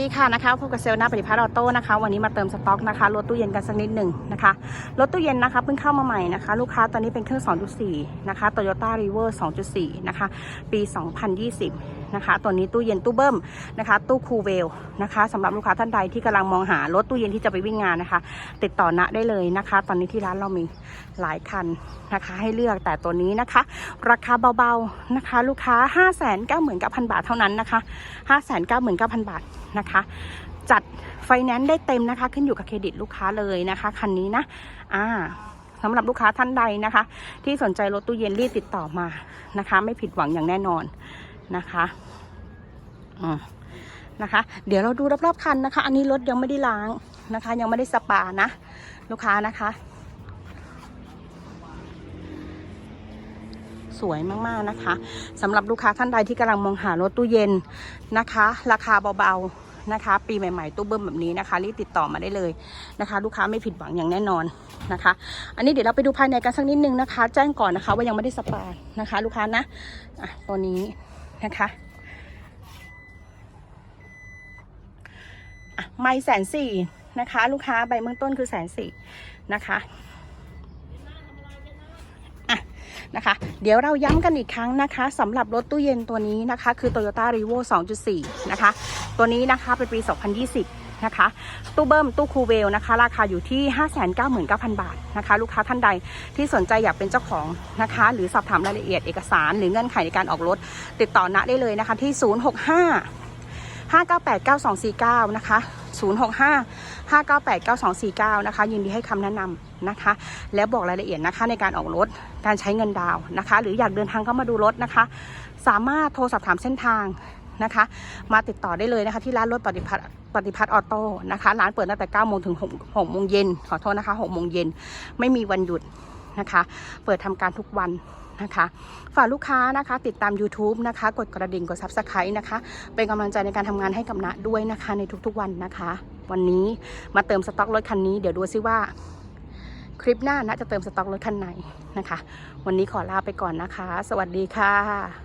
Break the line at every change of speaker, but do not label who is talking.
ดีค่ะนะคะพบกับเซลล์หน้าปฏิพัฒน์ออโต้นะคะวันนี้มาเติมสต็อกนะคะรถตู้เย็นกันสักนิดหนึ่งนะคะรถตู้เย็นนะคะเพิ่งเข้ามาใหม่นะคะ ลูกค้าตอนนี้เป็นเครื่อง 2.4 นะคะ Toyota River 2.4 นะคะ ปี 2020 นะคะ ตัวนี้ตู้เย็นตู้เบิ้มนะคะ ตู้คูเวลนะคะสำหรับลูกค้าท่านใดที่กำลังมองหารถตู้เย็นที่จะไปวิ่งงานนะคะ ติดต่อณได้เลยนะคะ ตอนนี้ที่ร้านเรามีหลายคันนะคะ ให้เลือกแต่ตัวนี้นะคะ ราคาเบาๆนะคะ ลูกค้า 5 9 9 0 0 0 บาทเท่านั้นนะคะ 5 9 9 0 0 0 บาทนะคะ จัดไฟแนนซ์ได้เต็มนะคะ ขึ้นอยู่กับเครดิตลูกค้าเลยนะคะคันนี้นะอ่าสำหรับลูกค้าท่านใดนะคะ ที่สนใจรถตู้เย็นรีบติดต่อมานะคะ ไม่ผิดหวังอย่างแน่นอน นะคะอืมนะคะ เดี๋ยวเราดูรอบๆคันนะคะ อันนี้รถยังไม่ได้ล้างนะคะ ยังไม่ได้สปานะ ลูกค้านะคะ สวยมากๆนะคะสำหรับลูกค้าท่านใดที่กำลังมองหารถตู้เย็นนะคะ ราคาเบาๆนะคะ ปีใหม่ๆตู้เบิ้มแบบนี้นะคะรีบติดต่อมาได้เลยนะคะ ลูกค้าไม่ผิดหวังอย่างแน่นอนนะคะ อันนี้เดี๋ยวเราไปดูภายในกันสักนิดนึงนะคะ แจ้งก่อนนะคะ ว่ายังไม่ได้สปานะคะ ลูกค้านะอะตัวนี้ นะคะไม่แสนสี่นะคะ ลูกค้าใบเบื้องต้นคือแสนสี่นะคะนะคะ เดี๋ยวเราย้ำกันอีกครั้งนะคะสำหรับรถตู้เย็นตัวนี้นะคะ คือ Toyota r e v o 2.4 นะคะ ตัวนี้นะคะเป็นปี 2020 นะคะ ตู้เบิ้มตู้คูเวลนะคะ ราคาอยู่ที่ 599,000 บาทนะคะ ลูกค้าท่านใดที่สนใจอยากเป็นเจ้าของนะคะ หรือสอบถามรายละเอียดเอกสาร หรือเงื่อนไขในการออกรถ ติดต่อณได้เลยนะคะที่ 065 5989249 นะคะ 065 5989249 นะคะ ยินดีให้คำแนะนำนะคะ แล้วบอกรายละเอียดนะคะในการออกรถ การใช้เงินดาวน์นะคะ หรืออยากเดินทางเข้ามาดูรถนะคะ สามารถโทรสอบถามเส้นทาง นะคะ มาติดต่อได้เลยนะคะ ที่ร้านรถปฏิพัฒน์ปฏิพัฒน์ออโต้นะคะ ร้านเปิดตั้งแต่9โมงถึง6โมงเย็นขอโทษนะคะ6โมงเย็นไม่มีวันหยุดนะคะ เปิดทำการทุกวันนะคะฝากลูกค้านะคะติดตาม YouTube นะคะ กดกระดิ่งกด Subscribe นะคะ เป็นกำลังใจในการทำงานให้กับณด้วยนะคะ ในทุกๆวันนะคะ วันนี้มาเติมสต็อกรถคันนี้เดี๋ยวดูซิว่า คลิปหน้านะจะเติมสต็อกรถคันไหนนะคะ วันนี้ขอลาไปก่อนนะคะ สวัสดีค่ะ